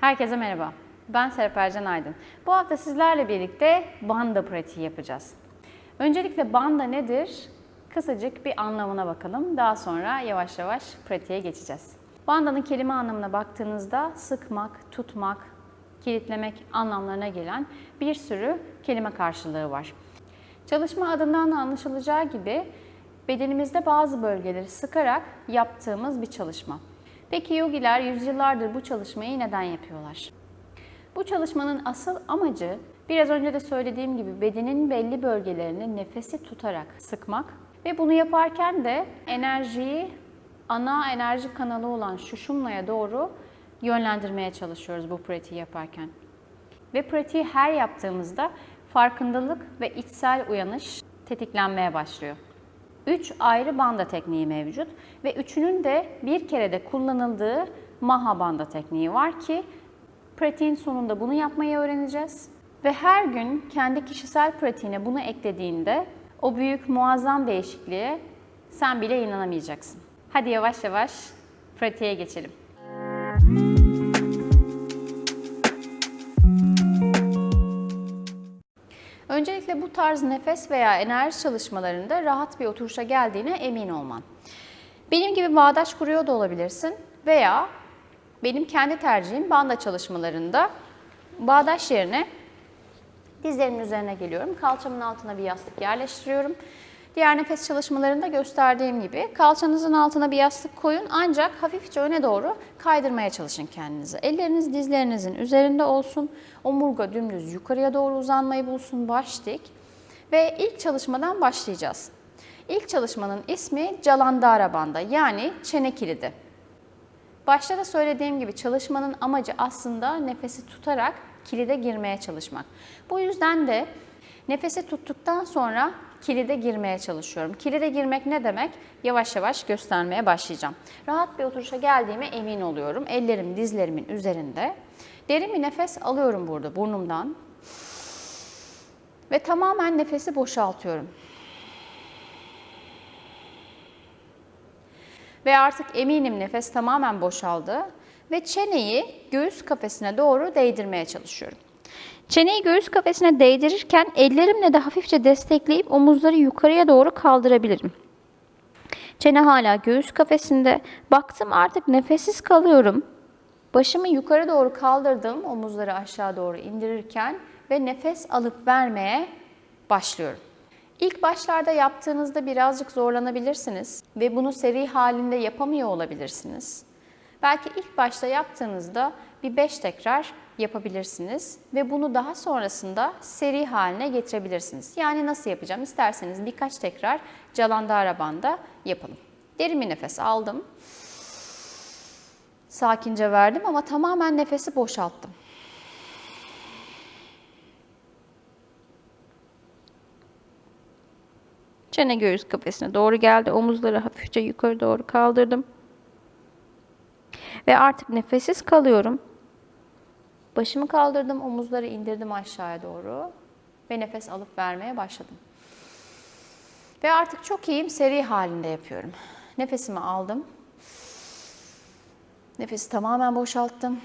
Herkese merhaba. Ben Serap Ercan Aydın. Bu hafta sizlerle birlikte banda pratiği yapacağız. Öncelikle banda nedir? Kısacık bir anlamına bakalım. Daha sonra yavaş yavaş pratiğe geçeceğiz. Bandanın kelime anlamına baktığınızda sıkmak, tutmak, kilitlemek anlamlarına gelen bir sürü kelime karşılığı var. Çalışma adından da anlaşılacağı gibi bedenimizde bazı bölgeleri sıkarak yaptığımız bir çalışma. Peki yogiler yüzyıllardır bu çalışmayı neden yapıyorlar? Bu çalışmanın asıl amacı biraz önce de söylediğim gibi bedenin belli bölgelerini nefesi tutarak sıkmak ve bunu yaparken de enerjiyi ana enerji kanalı olan şuşumlaya doğru yönlendirmeye çalışıyoruz bu pratiği yaparken. Ve pratiği her yaptığımızda farkındalık ve içsel uyanış tetiklenmeye başlıyor. Üç ayrı banda tekniği mevcut ve üçünün de bir kerede kullanıldığı maha banda tekniği var ki pratiğin sonunda bunu yapmayı öğreneceğiz. Ve her gün kendi kişisel pratiğine bunu eklediğinde o büyük muazzam değişikliğe sen bile inanamayacaksın. Hadi yavaş yavaş pratiğe geçelim. Öncelikle bu tarz nefes veya enerji çalışmalarında rahat bir oturuşa geldiğine emin olman. Benim gibi bağdaş kuruyor da olabilirsin veya benim kendi tercihim banda çalışmalarında bağdaş yerine dizlerimin üzerine geliyorum. Kalçamın altına bir yastık yerleştiriyorum. Diğer nefes çalışmalarında gösterdiğim gibi kalçanızın altına bir yastık koyun ancak hafifçe öne doğru kaydırmaya çalışın kendinizi. Elleriniz dizlerinizin üzerinde olsun. Omurga dümdüz yukarıya doğru uzanmayı bulsun. Baş dik. Ve ilk çalışmadan başlayacağız. İlk çalışmanın ismi Calandara Banda yani çene kilidi. Başta da söylediğim gibi çalışmanın amacı aslında nefesi tutarak kilide girmeye çalışmak. Bu yüzden de nefesi tuttuktan sonra kilide girmeye çalışıyorum. Kilide girmek ne demek? Yavaş yavaş göstermeye başlayacağım. Rahat bir oturuşa geldiğime emin oluyorum. Ellerim dizlerimin üzerinde. Derin bir nefes alıyorum burada burnumdan. Ve tamamen nefesi boşaltıyorum. Ve artık eminim nefes tamamen boşaldı ve çeneyi göğüs kafesine doğru değdirmeye çalışıyorum. Çeneyi göğüs kafesine değdirirken ellerimle de hafifçe destekleyip omuzları yukarıya doğru kaldırabilirim. Çene hala göğüs kafesinde. Baktım artık nefessiz kalıyorum. Başımı yukarı doğru kaldırdım, omuzları aşağı doğru indirirken ve nefes alıp vermeye başlıyorum. İlk başlarda yaptığınızda birazcık zorlanabilirsiniz ve bunu seri halinde yapamıyor olabilirsiniz. Belki ilk başta yaptığınızda bir 5 tekrar yapabilirsiniz ve bunu daha sonrasında seri haline getirebilirsiniz. Yani nasıl yapacağım? İsterseniz birkaç tekrar Calandara banda yapalım. Derin bir nefes aldım. Sakince verdim ama tamamen nefesi boşalttım. Çene göğüs kafesine doğru geldi. Omuzları hafifçe yukarı doğru kaldırdım. Ve artık nefessiz kalıyorum. Başımı kaldırdım, omuzları indirdim aşağıya doğru ve nefes alıp vermeye başladım. Ve artık çok iyiyim, seri halinde yapıyorum. Nefesimi aldım. Nefesi tamamen boşalttım.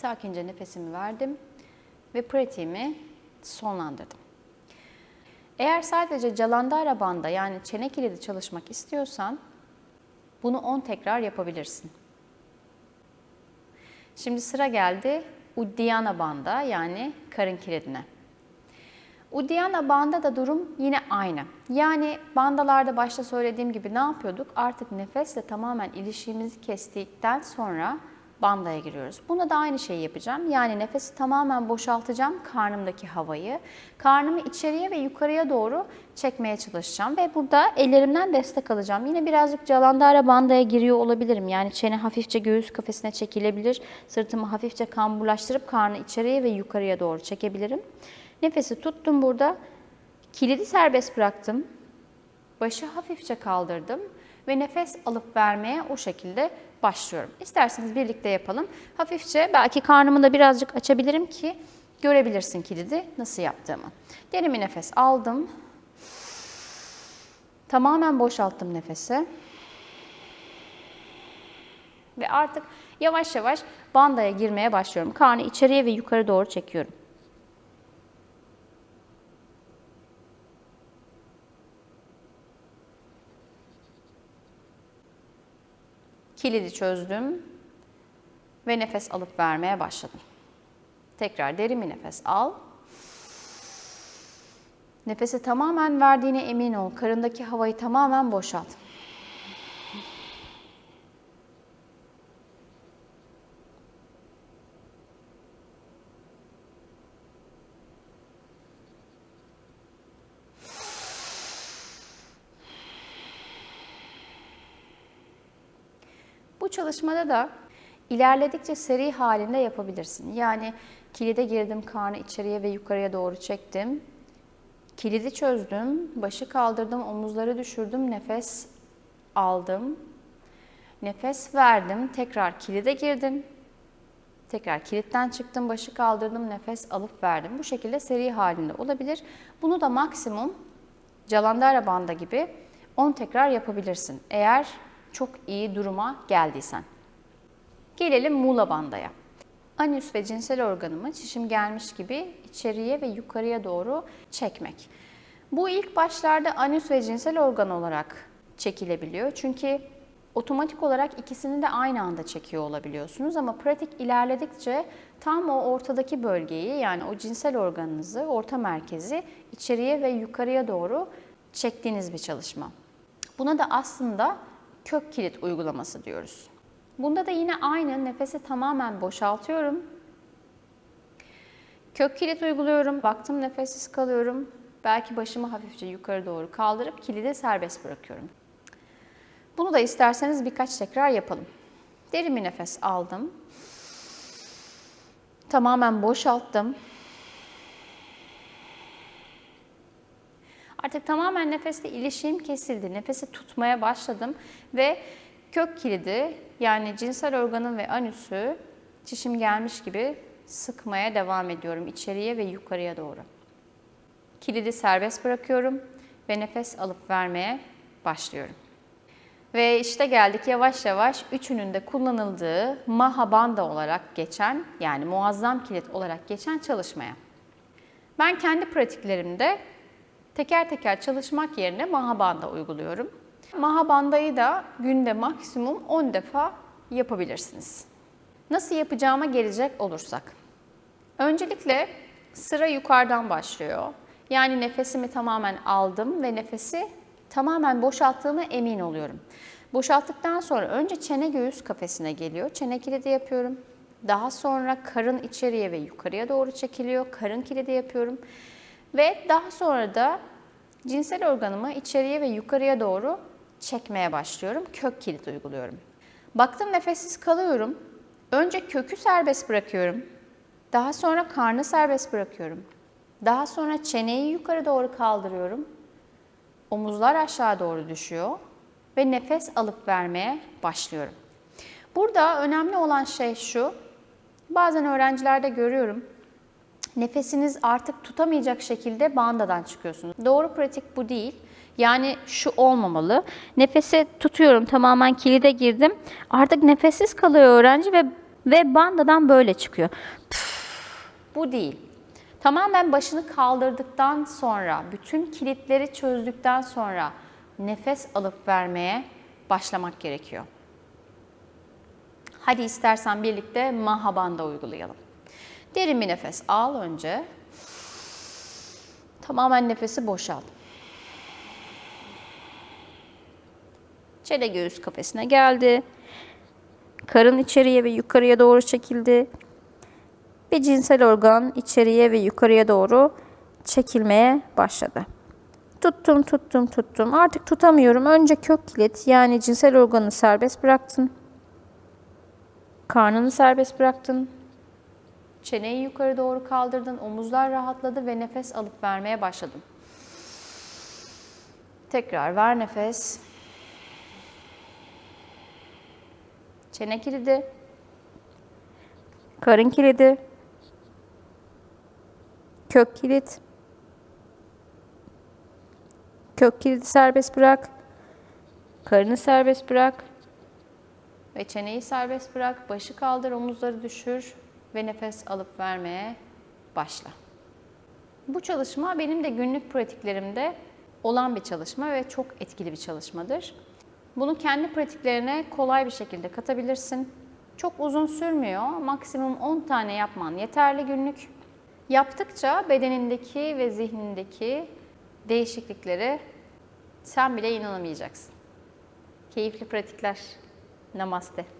Sakince nefesimi verdim ve pratiğimi sonlandırdım. Eğer sadece Calandara banda yani çene kilidi çalışmak istiyorsan bunu 10 tekrar yapabilirsin. Şimdi sıra geldi Uddiyana banda yani karın kilidine. Uddiyana banda da durum yine aynı. Yani bandalarda başta söylediğim gibi ne yapıyorduk? Artık nefesle tamamen ilişkimizi kestikten sonra bandaya giriyoruz. Bunda da aynı şeyi yapacağım. Yani nefesi tamamen boşaltacağım karnımdaki havayı. Karnımı içeriye ve yukarıya doğru çekmeye çalışacağım ve burada ellerimden destek alacağım. Yine birazcık Calandara bandaya giriyor olabilirim. Yani çene hafifçe göğüs kafesine çekilebilir. Sırtımı hafifçe kamburlaştırıp karnı içeriye ve yukarıya doğru çekebilirim. Nefesi tuttum burada. Kilidi serbest bıraktım. Başı hafifçe kaldırdım ve nefes alıp vermeye o şekilde başlıyorum. İsterseniz birlikte yapalım. Hafifçe belki karnımı da birazcık açabilirim ki görebilirsin kilidi nasıl yaptığımı. Derin bir nefes aldım. Tamamen boşalttım nefesi. Ve artık yavaş yavaş bandaya girmeye başlıyorum. Karnı içeriye ve yukarı doğru çekiyorum. Kilidi çözdüm ve nefes alıp vermeye başladım. Tekrar derin bir nefes al. Nefesi tamamen verdiğine emin ol. Karındaki havayı tamamen boşalt. Bu çalışmada da ilerledikçe seri halinde yapabilirsin. Yani kilide girdim, karnı içeriye ve yukarıya doğru çektim. Kilidi çözdüm, başı kaldırdım, omuzları düşürdüm, nefes aldım. Nefes verdim, tekrar kilide girdim. Tekrar kilitten çıktım, başı kaldırdım, nefes alıp verdim. Bu şekilde seri halinde olabilir. Bunu da maksimum Calandara banda gibi 10 tekrar yapabilirsin. Eğer çok iyi duruma geldiysen. Gelelim Muğla bandaya. Anüs ve cinsel organımı çişim gelmiş gibi içeriye ve yukarıya doğru çekmek. Bu ilk başlarda anüs ve cinsel organ olarak çekilebiliyor. Çünkü otomatik olarak ikisini de aynı anda çekiyor olabiliyorsunuz ama pratik ilerledikçe tam o ortadaki bölgeyi yani o cinsel organınızı, orta merkezi içeriye ve yukarıya doğru çektiğiniz bir çalışma. Buna da aslında kök kilit uygulaması diyoruz. Bunda da yine aynı nefesi tamamen boşaltıyorum. Kök kilit uyguluyorum. Baktım nefessiz kalıyorum. Belki başımı hafifçe yukarı doğru kaldırıp kilidi serbest bırakıyorum. Bunu da isterseniz birkaç tekrar yapalım. Derin bir nefes aldım. Tamamen boşalttım. Artık tamamen nefesle ilişiğim kesildi. Nefesi tutmaya başladım ve kök kilidi yani cinsel organım ve anüsü çişim gelmiş gibi sıkmaya devam ediyorum içeriye ve yukarıya doğru. Kilidi serbest bırakıyorum ve nefes alıp vermeye başlıyorum. Ve işte geldik yavaş yavaş üçünün de kullanıldığı Mahabanda olarak geçen yani muazzam kilit olarak geçen çalışmaya. Ben kendi pratiklerimde teker teker çalışmak yerine Mahabanda uyguluyorum. Mahabandayı da günde maksimum 10 defa yapabilirsiniz. Nasıl yapacağıma gelecek olursak. Öncelikle sıra yukarıdan başlıyor. Yani nefesimi tamamen aldım ve nefesi tamamen boşalttığıma emin oluyorum. Boşalttıktan sonra önce çene göğüs kafesine geliyor. Çene kilidi yapıyorum. Daha sonra karın içeriye ve yukarıya doğru çekiliyor. Karın kilidi yapıyorum. Ve daha sonra da cinsel organımı içeriye ve yukarıya doğru çekmeye başlıyorum. Kök kilit uyguluyorum. Baktım nefessiz kalıyorum. Önce kökü serbest bırakıyorum. Daha sonra karnı serbest bırakıyorum. Daha sonra çeneyi yukarı doğru kaldırıyorum. Omuzlar aşağı doğru düşüyor ve nefes alıp vermeye başlıyorum. Burada önemli olan şey şu. Bazen öğrencilerde görüyorum. Nefesiniz artık tutamayacak şekilde bandadan çıkıyorsunuz. Doğru pratik bu değil. Yani şu olmamalı. Nefesi tutuyorum tamamen kilide girdim. Artık nefessiz kalıyor öğrenci ve ve bandadan böyle çıkıyor. Bu değil. Tamamen başını kaldırdıktan sonra, bütün kilitleri çözdükten sonra nefes alıp vermeye başlamak gerekiyor. Hadi istersen birlikte Mahabanda uygulayalım. Derin bir nefes al önce. Tamamen nefesi boşalt. Çene göğüs kafesine geldi. Karın içeriye ve yukarıya doğru çekildi. Bir cinsel organ içeriye ve yukarıya doğru çekilmeye başladı. Tuttum, tuttum, tuttum. Artık tutamıyorum. Önce kök kilit yani cinsel organı serbest bıraktın. Karnını serbest bıraktın. Çeneyi yukarı doğru kaldırdın, omuzlar rahatladı ve nefes alıp vermeye başladın. Tekrar ver nefes. Çene kilidi, Karın kilidi. Kök kilit. Kök kilidi serbest bırak. Karını serbest bırak. ve çeneyi serbest bırak, başı kaldır, omuzları düşür ve nefes alıp vermeye başla. Bu çalışma benim de günlük pratiklerimde olan bir çalışma ve çok etkili bir çalışmadır. Bunu kendi pratiklerine kolay bir şekilde katabilirsin. Çok uzun sürmüyor. Maksimum 10 tane yapman yeterli günlük. Yaptıkça bedenindeki ve zihnindeki değişikliklere sen bile inanamayacaksın. Keyifli pratikler. Namaste.